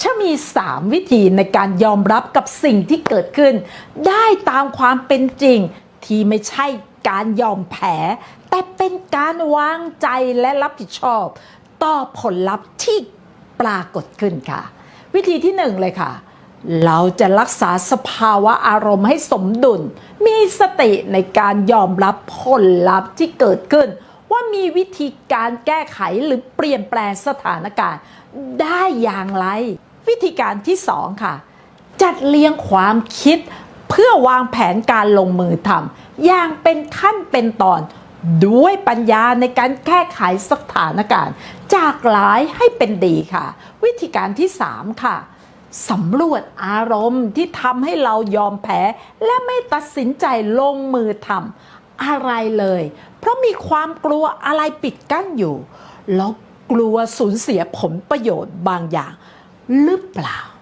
ฉันมี 3 วิธีในการยอมรับกับสิ่งที่เกิดขึ้น ได้ตามความเป็นจริงที่ไม่ใช่การยอมแพ้แต่เป็นการวางใจและรับผิดชอบ ต่อผลลัพธ์ที่ปรากฏขึ้นค่ะ วิธีที่หนึ่งเลยค่ะ เราจะรักษาสภาวะอารมณ์ให้สมดุล มีสติในการยอมรับผลลัพธ์ที่เกิดขึ้น ว่ามีวิธีการแก้ไขหรือเปลี่ยนแปลงสถานการณ์ได้อย่างไร วิธีการที่สองค่ะ จัดเรียงความคิด เพื่อวางแผนการลงมือทำอย่างเป็นขั้นเป็นตอนด้วยปัญญาในการแก้ไขสถานการณ์ จากร้ายให้เป็นดีค่ะ วิธีการที่ 3 ค่ะสำรวจอารมณ์ที่ทำให้เรายอมแพ้ และไม่ตัดสินใจลงมือทำอะไรเลย เพราะมีความกลัวอะไรปิดกั้นอยู่ แล้วกลัวสูญเสียผลประโยชน์บางอย่าง le plat.